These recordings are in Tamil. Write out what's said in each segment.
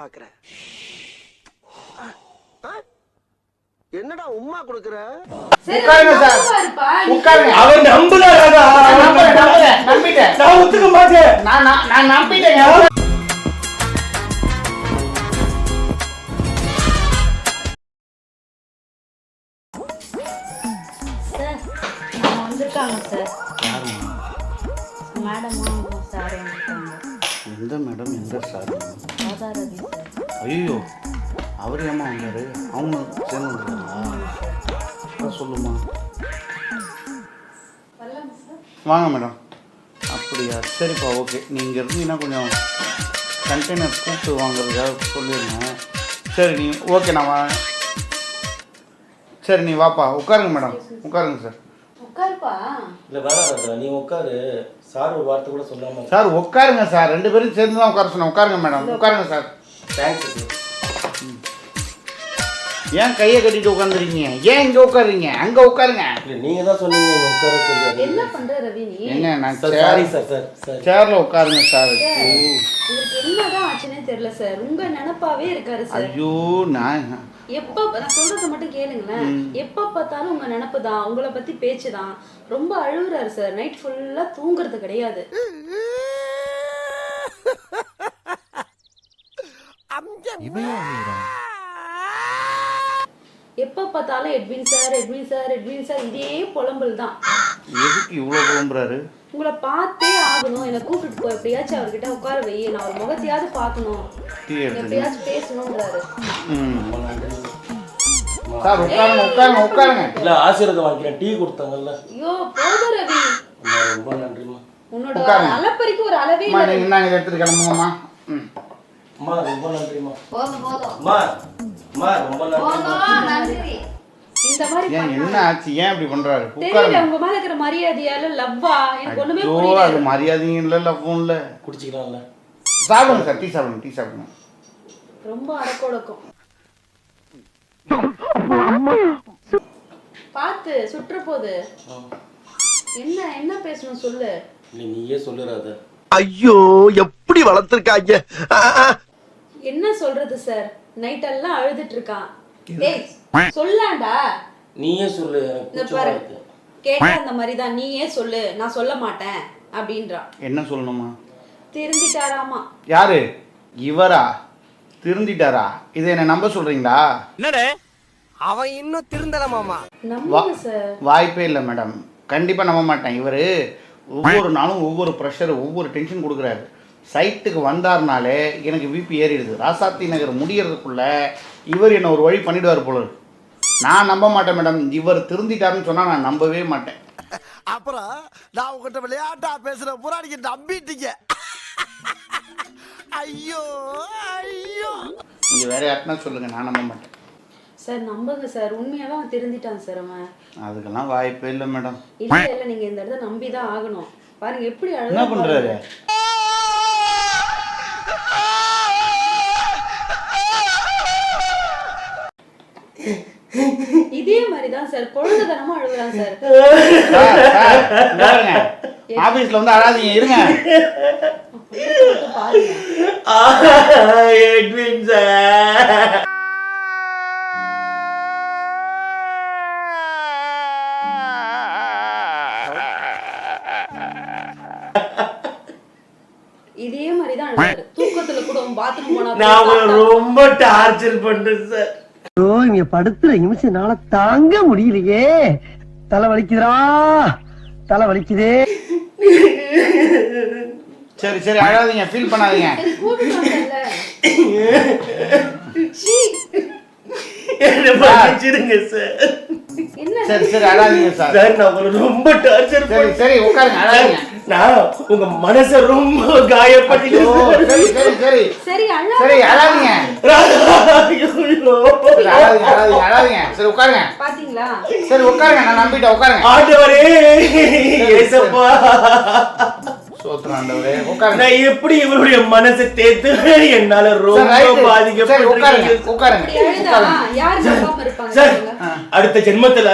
பாக்குற என்னடா உம்மா கொடுக்குற? அவர் நம்பல நம்பிட்டேன். நான் ஒத்துக்க மாட்டேன். நான் நான் எந்த மேடம் எந்த சார்? சார் ஐயோ அவர் ஏமா வந்தார்? அவங்க சேர்ந்து வந்துருக்காங்களா சொல்லுமா. வாங்க மேடம். அப்படியா சரிப்பா ஓகே. நீங்கள் இருந்தீங்கன்னா கொஞ்சம் கண்டெய்னர் கூப்பிட்டு வாங்குறதுக்காக சொல்லிடுங்க சரி நீ ஓகே நான் வா. சரி நீ வாப்பா உட்காருங்க மேடம். உட்காருங்க சார். உட்காருப்பா. இல்ல வேணாம் ராதா நீ உட்காரு. சார் ஒரு வார்த்தை கூட சொல்லாம சார் உட்காருங்க சார். ரெண்டு பேரும் சேர்ந்து தான் உட்கார சொன்னேன் உட்காருங்க மேடம். உட்காருங்க சார். தேங்க்ஸ் ஏன் கையை கட்டிட்டு உட்காந்துருக்கீங்க ஏன் இங்கே உட்காருங்க அங்கே உட்காருங்க. இல்ல நீங்க தான் சொன்னீங்க இங்க உட்கார சொல்லி என்ன பண்ற ரவி நீ? என்ன நான் sir chair sorry sir sir sir சேரில் உட்காருங்க சார். இவருக்கு என்னதான் ஆச்சுன்னே தெரியல சார். உங்க நினப்பாவே இருக்காரு சார். ஐயோ நான் எப்ப நான் சொல்றத மட்டும் கேளுங்களேன். எப்ப பார்த்தாலும் உங்க நினப்பு தான் உங்களை பத்தி பேச்சு தான். ரொம்ப அழுகுறாரு சார் நைட் ஃபுல்லா தூங்குறது கிடையாது. எப்ப பார்த்தாலும் Edwin sir Edwin sir Edwin sir இதே புலம்பல் தான். எதுக்கு இவ்வளோ புலம்புறாரு? உங்களை பார்த்தே ஆகணும். என்னை கூப்பிட்டு போ. எப்படியாச்சும் அவர்கிட்ட உட்கார வை. நான் ஒரு முகத்தையாவது பார்க்கணும். எப்படியாச்சும் நன்றி சார் உட்காருங்க உட்காருங்க உட்காருங்க. இல்ல ஆசீர்வாதம் வாங்கிக்கிறேன். டீ கொடுத்தாங்கல்ல ஐயோ போதும் ரவி. ரொம்ப நன்றிம்மா. உன்னோட. அலப்பறிக்கு ஒரு அளவே இல்லை. என்ன இதை எடுத்துட்டு கிளம்புங்கம்மா. அம்மா ரொம்ப நன்றிம்மா. போதும் போதும். அம்மா அம்மா ரொம்ப நன்றி. இந்த மாதிரி என்ன ஆச்சு? ஏன் இப்படி பண்றாரு? தெரியல உங்க மேல இருக்கிற மரியாதையால லவ்வா? எனக்கு ஒண்ணுமே ஐயோ புரியல. அது மரியாதையும் இல்லை லவ்வும் இல்லை குடிச்சிக்கலாம்ல. சாப்பிடுங்க சார். டீ சாப்பிடுங்க டீ சாப்பிடுங்க. ரொம்ப அடக்கொடக்கம். பார்த்து சுற்ற போது என்ன என்ன பேசணும் சொல்லு. நீயே சொல்லுறாத. ஐயோ எப்படி வளர்த்துருக்காங்க? என்ன சொல்றது சார் நைட் எல்லாம் அழுதுட்டு இருக்கான் டேய் சொல்லாண்டா? நீயே சொல்லு கேட்டா அந்த மாதிரி தான் நீயே சொல்லு நான் சொல்ல மாட்டேன் அப்படின்றான் என்ன சொல்லணுமா? திருந்திட்டாராமா யாரு? இவரா? திருந்திட்டாரா? இதை என்ன நம்ப சொல்றீங்களா? என்னடே? அவன் இன்னும் திருந்தல மாமா நம்புங்க சார். வாய்ப்பே இல்லை மேடம். கண்டிப்பாக நம்ப மாட்டேன். இவர் ஒவ்வொரு நாளும் ஒவ்வொரு ப்ரெஷர் ஒவ்வொரு டென்ஷன் கொடுக்குறாரு. சைட்டுக்கு வந்தார்னாலே எனக்கு விபி ஏறிடுது. ராசாத்தி நகர் முடியறதுக்குள்ள இவர் என்ன ஒரு வழி பண்ணிடுவார் போல இருக்கு. நான் நம்ப மாட்டேன் மேடம். இவர் திருந்திட்டாருன்னு சொன்னால் நான் நம்பவே மாட்டேன். அப்புறம் நான் உங்ககிட்ட விளையாட்டா பேசுற புறாடிக்கு நம்பிட்டீங்க. ஐயோ ஐயோ. நீங்கள் வேற யாருன்னா சொல்லுங்கள் நான் நம்ப மாட்டேன். சார் நம்புங்க சார். உண்மையாவே அவன் திருந்திட்டான் சார் அவன். அதுக்கெல்லாம் வாய்ப்பே இல்லை மேடம். இல்ல இல்ல. நீங்க இந்த இடத்த நம்பி தான் ஆகணும். பாருங்க எப்படி என்ன அழுதா பண்ணுறாரு. இதே மாதிரி தான் சார். குழந்தைத்தனமா அழுகுறான் சார். ஆஃபீஸில் வந்து அழாதீங்க இருங்க. எட்வின் சார் இதே மாதிரி தான் தூக்கத்துல கூட பாத்ரூம் போனா நான் ரொம்ப டார்ச்சர் பண்றேன் சார் ஐயோ இங்க படுத்துற நிமிஷம் என்னால தாங்க முடியலையே தலை வலிக்குதுடா தலை வலிக்குதே சரி சரி அழாதீங்க ஃபீல் பண்ணாதீங்க. சரி, சார் என்ன சரி சரி அழாதீங்க சார் சார் நான் உங்களை ரொம்ப டார்ச்சர் சரி சரி உட்காருங்க அழாதீங்க. நான் உங்க மனச ரொம்ப காயப்பட்டு சரி சரி சரி. சரி சரி அழாதீங்க. அழாதீங்க. அழாதீங்க அழாதீங்க சரி உட்காருங்க. பாத்தீங்களா? சரி உட்காருங்க நான் நம்பிட்டேன் உட்காருங்க. ஆண்டவரே ஏசப்பா. சோத்துறாண்டவரே உட்காருங்க. நான் எப்படி இவருடைய மனசை தேத்து என்னால ரொம்ப right. சரி? அடுத்த ஜென்மத்துல.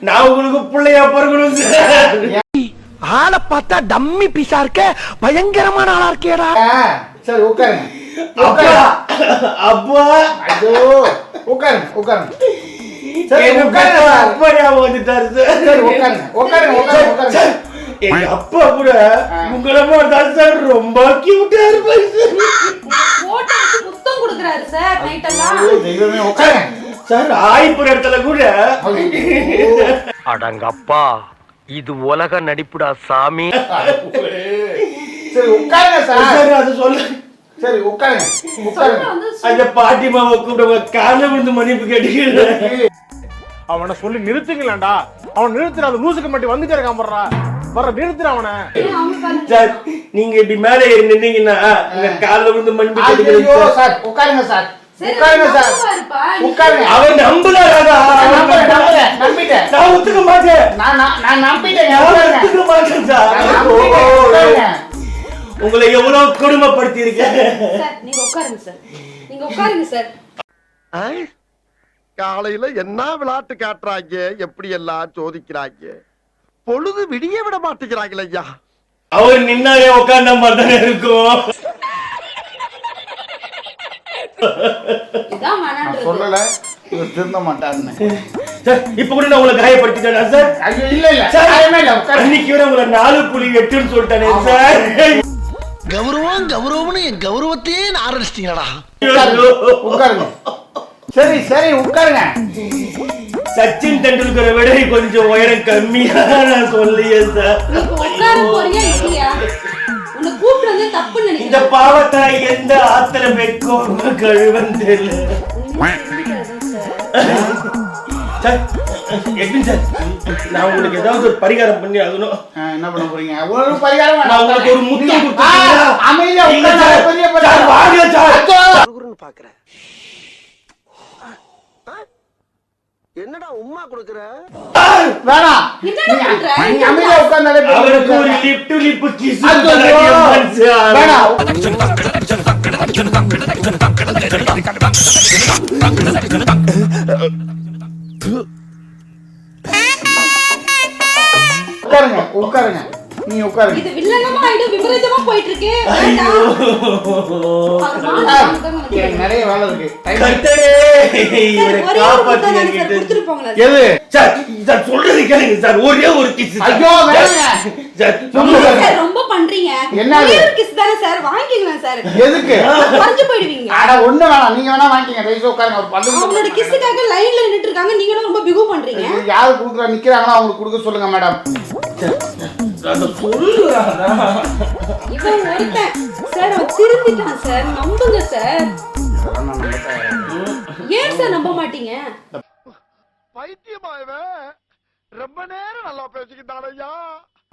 நான் உங்களுக்கு பிள்ளையா பிறக்கணும் சார். ஆளை பார்த்தா டம்மி பீஸா இருக்க பயங்கரமான ஆளா இருக்கேடா. சரி உட்காருங்க. அப்பா உட்காருங்க அப்பா. ஐயோ உட்காருங்க உட்காருங்க. சரி எங்க உட்காருங்க அப்பா ஞாபகம் வந்துட்டாரு சார். உட்காருங்க உட்காருங்க உட்காருங்க எங்க அப்பா கூட உங்களை மாதிரி சார். ரொம்ப கியூட்டா இருப்பாரு சார். போட்டோ வச்சு முத்தம் கொடுக்குறாரு சார் நைட் எல்லாம். தெய்வமே சார் ஆயிப்புற இடத்துல கூட. அடங்கப்பா இது உலக நடிப்புடா சாமி. சரி உட்காருங்க சார். சார் அது சொல்ல. சரி உட்காருங்க. உட்காருங்க. வந்து அந்த பாட்டிமாவை கூப்பிட காலைல விழுந்து மன்னிப்பு கேட்டீங்க அவனை சொல்லி நிறுத்துங்களேன்டா. அவன் நிறுத்துற அந்த லூசுக்கு மட்டும் வந்துட்டே இருக்கான் போடுறா வர நிறுத்துற அவனை. சார் நீங்க இப்படி மேலே ஏறி நின்னீங்கன்னா இந்த காலைல விழுந்து மன்னிப்பு ஐயோ சார் உட்காருங்க சார். உட்காருங்க சார். உட்காருங்க. அவர் நம்புறாரா நான் நம்புறேன், நம்புறேன், நம்பிட்டேன். நான் ஒத்துக்க மாட்டேன். நான் நான் நான் நம்பிட்டேன் நான் உட்காருங்க. ஒத்துக்க மாட்டேன் சார். உங்களை எவ்வளவு கொடுமைப்படுத்தி இருக்கேன் சார் நீங்க உட்காருங்க சார். நீங்க உட்காருங்க சார். காலையில என்ன விளையாட்டு காட்டுறாங்க? எப்படி எல்லாம் சோதிக்கிறாங்க? பொழுது விடிய விட மாட்டேங்கிறாங்களே ஐயா. அவர் நின்னாலே உட்கார்ந்த மாதிரி இருக்கும். நான் சொல்லல இவர் திருந்த மாட்டாருன்னு. சார் இப்ப கூட நான் உங்களை காயப்படுத்திட்டேனா சார் ஐயோ இல்ல இல்ல. சார் காயமே இல்ல உட்காருங்க அன்னைக்கு வரை உங்களை நாலு புள்ளி எட்டுன்னு சொல்லிட்டானே சார் கௌரவம் கௌரவம்னு என் கௌரவத்தையே ஆரம்பிச்சிட்டீங்களா உட்காருங்க. உட்காருங்க. சரி சரி உட்காருங்க. சச்சின் டெண்டுல்கரை விட கொஞ்சம் உயரம் கம்மியா நான் சொல்லியே சார் இந்த பாவத்தை எந்த ஆத்திர வைக்கும் கழுவன் தெரியல. நான் உங்களுக்கு ஏதாவது ஒரு பரிகாரம் பண்ணி ஆகணும். ஆ, என்ன பண்ண போறீங்க? ஒரு பரிகாரம் வேணாம். நான் உங்களுக்கு ஒரு முத்தம் அமைதியா இல்ல உட்காருங்க. சார். பெரிய சார், பரிகாரம். வாங்க சார். அச்சோ. பாக்குறேன் என்னடா உம்மா கொடுக்குற வேணாம்? நீங்க அமைதியா உட்கார்ந்தாலே. அவருக்கு ஒரு லிப் டு லிப் கிஸ். வேணாம். உட்காருங்க உட்காருங்க நீங்க உட்காருங்க இது வில்லனமா ஆயிடும் விபரீதமா போயிட்டு இருக்கு எனக்கு. நிறைய வேலை இருக்கு. கர்த்தரே. இவரை காப்பாத்தி என்கிட்ட எது? சார் சார் சொல்றது கேளுங்க சார். ஒரே ஒரு கிஸ் ஐயோ. சார் ரொம்ப பண்றீங்க. என்ன அது? ஒரே ஒரு kiss தானே சார். வாங்கிக்கலாம் சார். எதுக்கு? குறைஞ்சு போயிடுவீங்க. அட ஒண்ணு வேணாம். நீங்க வேணா வாங்கிக்கங்க. தயவுசெய்து உட்காருங்க. ஒரு பத்து அவங்களோட கிஸ்ஸுக்காக லைன்ல நின்னுட்டு இருக்காங்க. நீங்களும் ரொம்ப பிகு பண்றீங்க? யாரு குடுக்குறா? நிக்கிறாங்களோ? அவங்களுக்கு கொடுக்க சொல்லுங்க மேடம் இவன் ஒருத்தன். சார் அவன் திருந்திட்டான் சார். நம்புங்க சார். ஏன் சார் நம்ப மாட்டீங்க? பைத்தியமா இவன்? ரொம்ப நேரம் நல்லா பேசிக்கிட்டான் ஐயா.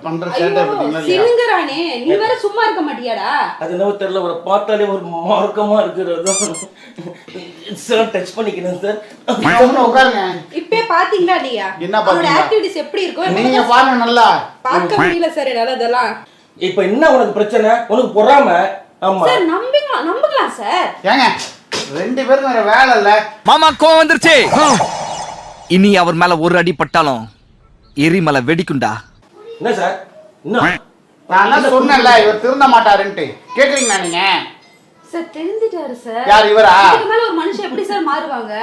பண்ற சேட்டை நீ வேற சும்மா இருக்க மாட்டியாடா? அது என்னவோ தெரியல ஒரு பார்த்தாலே ஒரு மார்க்கமா இருக்கிறது. Sir touch sir. உட்காருங்க. இப்பே பாத்தீங்களா இல்லையா என்ன அவனோட பாத்தீங்களா? ஆக்டிவிட்டிஸ் எப்படி இருக்கும் நீங்க பாருங்க நல்லா. பார்க்க முடியல சார் என்னால அதெல்லாம். இப்ப என்ன உனக்கு பிரச்சனை? உனக்கு பொறாம? ஆமா. சார் நம்பிக்கலாம் நம்பலாம் சார் ஏங்க ரெண்டு பேரும் வேற வேலை இல்ல. மாமா கோவம் வந்துருச்சு. இனி அவர் மேல ஒரு அடி பட்டாலும் எரிமலை வெடிக்குண்டா என்ன சார் என்ன? நான் சொன்னேன்ல இவர் திருந்த மாட்டாருன்ட்டு. கேக்குறீங்களா நீங்க? சார் தெரிஞ்சிட்டாரு சார் யார் இவரா? இதுக்கு மேல ஒரு மனுஷன் எப்படி சார் மாறுவாங்க?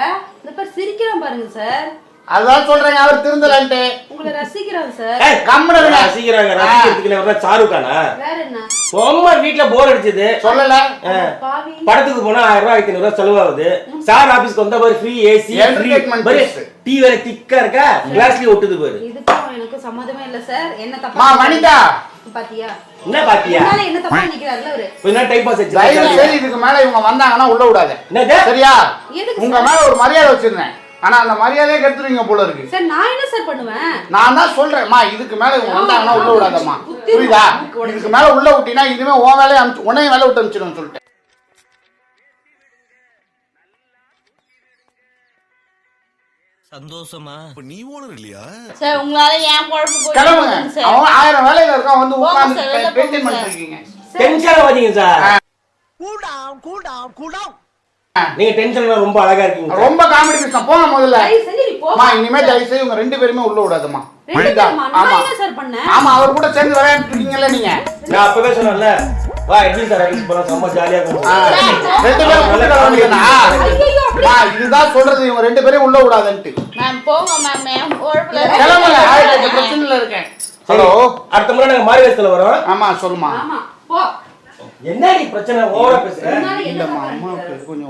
இந்த பேர் சிரிக்கிறான் பாருங்க சார் அதான் சொல்றேங்க அவர் திருந்தலன்ட்டு. உங்களை ரசிக்கிறான் சார். ஏய், கம்முனு இருங்க. ரசிக்கிறாங்க? ரசிக்கிறதுக்கு என்ன ஷாருக்கானா? வேற என்ன? சும்மா வீட்ல போர் அடிச்சது. சொல்லல. பாவி. படத்துக்கு போனா ஆயிரம் ரூபாய் ஆயிரத்தி ஐநூறு செலவாகுது சார் ஆபீஸ்க்கு வந்தா பாரு ஃப்ரீ ஏசி பாரு. டீ வேற திக்கா இருக்கா? கிளாஸ்லயே ஒட்டுது பாரு. இதுக்கும் எனக்கு சம்மதமே இல்ல சார். என்ன மா தப்பா வனிதா பாத்தியா? என்ன பாத்தியா? என்ன தப்பா நிக்கிறாருல அவரு? கொஞ்ச நேரம் டைம் பாஸ் தயவு ஆச்சு செய்து இதுக்கு மேல இவங்க வந்தாங்கன்னா உள்ள விடாத. என்னது? சரியா? உங்க மேல ஒரு மரியாதை வச்சிருந்தேன். ஆனா அந்த மரியாதையே கெடுத்துருவீங்க போல இருக்கு. சார் நான் என்ன சார் பண்ணுவேன்? நான் தான் சொல்றேன்மா இதுக்கு மேல இவங்க வந்தாங்கன்னா உள்ள விடாதம்மா. புரியுதா. இதுக்கு மேல உள்ள விட்டீங்கன்னா இதுவே உன் வேலையை அனுப்பிச்சு உன்னையும் வேலை விட்டு அனுப்பிச்சிடும் சொல்லிட்டு சந்தோஷமா? இப்ப நீ ஓனர் இல்லையா? சார் உங்களால ஏன் குழப்பு கிளம்புங்க. அவன் ஆயிரம் வேலையில இருக்கான் வந்து உட்காந்து சார், வெளில டென்ஷன் ஆகாதீங்க சார். டவுன் கூல் டவுன் நீங்க டென்ஷன்ல ரொம்ப அழகா இருக்கீங்க. ரொம்ப காமெடி பேசணும் போங்க முதல்ல. நீ அம்மா இனிமே தயவு செய்து உங்க ரெண்டு பேருமே உள்ள விடாதம்மா? பேருமா? ஆமா. என்ன ஆமா அவர் கூட சேர்ந்து விளையாண்டு இருக்கீங்கல்ல நீங்க. நான் அப்பவே சொன்னேன்ல வா எட்லி சார் அடிச்சு போலாம்? செம்ம ஜாலியா இருக்கும். ரெண்டு பேரும் ஐயையோ, அப்படி அம்மா, இதுதான் சொல்றது. இவங்க ரெண்டு பேரையும் உள்ள விடாதன்ட்டு. மேம் போங்க மேம் என் குழப்புல கிளம்புங்க ஆயிரத்தி பிரச்சனைல இருக்கேன். ஹலோ அடுத்த முறை நாங்க மாறி வயசுல வரோம். ஆமா சொல்லுமா. ஆமா போ. என்னடி பிரச்சனை? ஓவரா பேசுற? என்ன இல்லம்மா? அம்மாவுக்கு கொஞ்சம்